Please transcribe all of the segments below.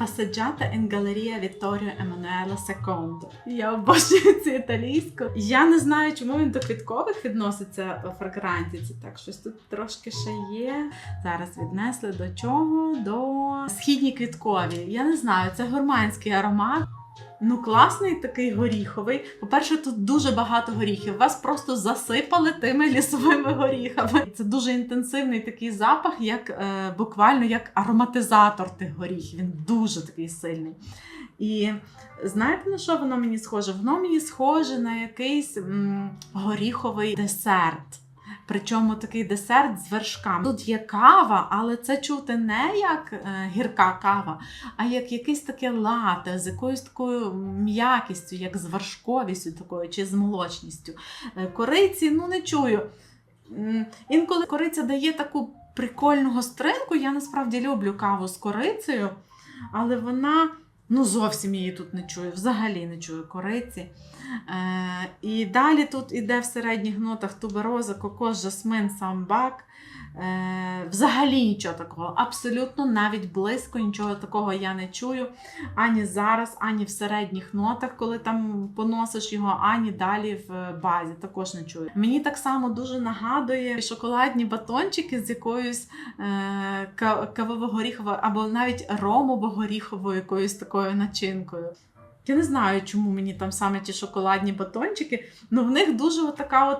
Passeggiata in Galleria Vittorio Emanuele II. Я обожнюю цю італійську. Я не знаю, чому він до квіткових відноситься фрагрантіці. Так, щось тут трошки ще є. Зараз віднесли до чого? До східні квіткові. Я не знаю, це гурманський аромат. Ну, класний такий горіховий. По-перше, тут дуже багато горіхів. Вас просто засипали тими лісовими горіхами. Це дуже інтенсивний такий запах, як е, буквально як ароматизатор тих горіхів. Він дуже такий сильний. І знаєте на що воно мені схоже? Воно мені схоже на якийсь м, горіховий десерт. Причому такий десерт з вершками. Тут є кава, але це чути не як е, гірка кава, а як якесь таке лате з якоюсь такою м'якістю, як з вершковістю такою чи з молочністю. Е, Кориці, ну не чую. Інколи кориця дає таку прикольну гостринку. Я насправді люблю каву з корицею, але вона ну зовсім її тут не чую, взагалі не чую кориці. Е, і далі тут іде в середніх нотах тубероза, кокос, жасмин, самбак. Е, взагалі нічого такого, абсолютно навіть близько нічого такого я не чую. Ані зараз, ані в середніх нотах, коли там поносиш його, ані далі в базі. Також не чую. Мені так само дуже нагадує шоколадні батончики з якоюсь е, ка- кавово-горіховою або навіть ромово-горіховою якоюсь такою начинкою. Я не знаю, чому мені там саме ті шоколадні батончики, але в них дуже така от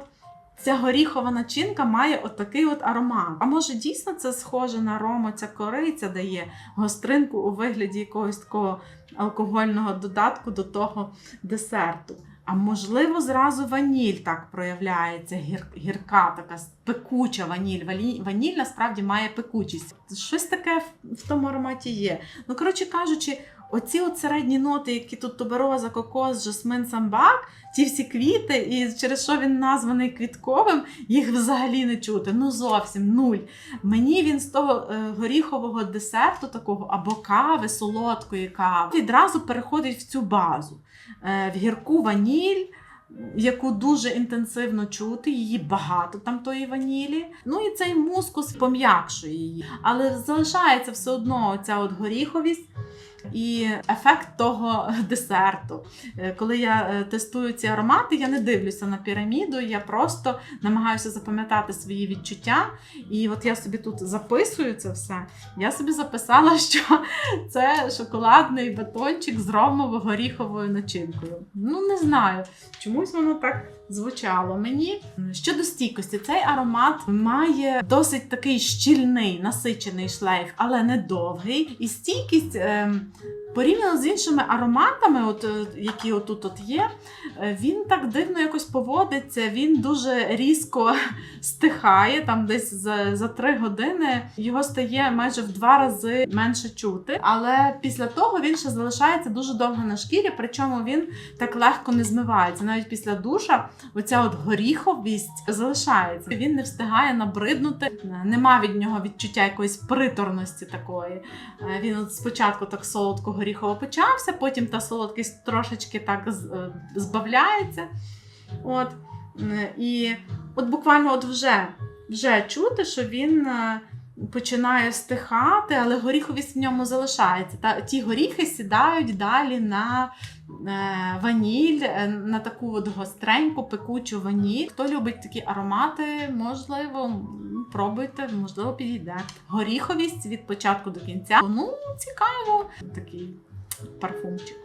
ця горіхова начинка має отакий от аромат. А може дійсно це схоже на рому, ця кориця дає гостринку у вигляді якогось такого алкогольного додатку до того десерту. А можливо, зразу ваніль так проявляється, гір, гірка, така пекуча ваніль. Ваніль насправді має пекучість. Щось таке в тому ароматі є. Ну, коротше кажучи, оці от середні ноти, які тут тубероза, кокос, жасмин, самбак, ті всі квіти, і через що він названий квітковим, їх взагалі не чути. Ну зовсім нуль. Мені він з того е, горіхового десерту, такого або кави, солодкої кави, відразу переходить в цю базу. Е, в гірку ваніль. Яку дуже інтенсивно чути, її багато там тої ванілі. Ну і цей мускус пом'якшує її. Але залишається все одно ця от горіховість і ефект того десерту. Е, Коли я е, тестую ці аромати, я не дивлюся на піраміду, я просто намагаюся запам'ятати свої відчуття. І от я собі тут записую це все. Я собі записала, що це шоколадний батончик з ромово-горіховою начинкою. Ну, не знаю, чомусь воно так звучало мені. Щодо стійкості, цей аромат має досить такий щільний, насичений шлейф, але не довгий. І стійкість. ем, Порівняно з іншими ароматами, от, е, які отут от є, е, він так дивно якось поводиться, він дуже різко стихає, там десь за, за три години його стає майже в два рази менше чути. Але після того він ще залишається дуже довго на шкірі, причому він так легко не змивається. Навіть після душа оця от горіховість залишається. Він не встигає набриднути, нема від нього відчуття якоїсь приторності такої. Е, Він от спочатку так солодко горіхово почався, потім та солодкість трошечки так е, збавляється. От. Е, І от буквально от вже, вже чути, що він е, починає стихати, але горіховість в ньому залишається. Та, ті горіхи сідають далі на е, ваніль, е, на таку от гостреньку, пекучу ваніль. Хто любить такі аромати, можливо, пробуйте, можливо, підійде. Горіховість від початку до кінця. Ну, цікаво. Такий парфумчик.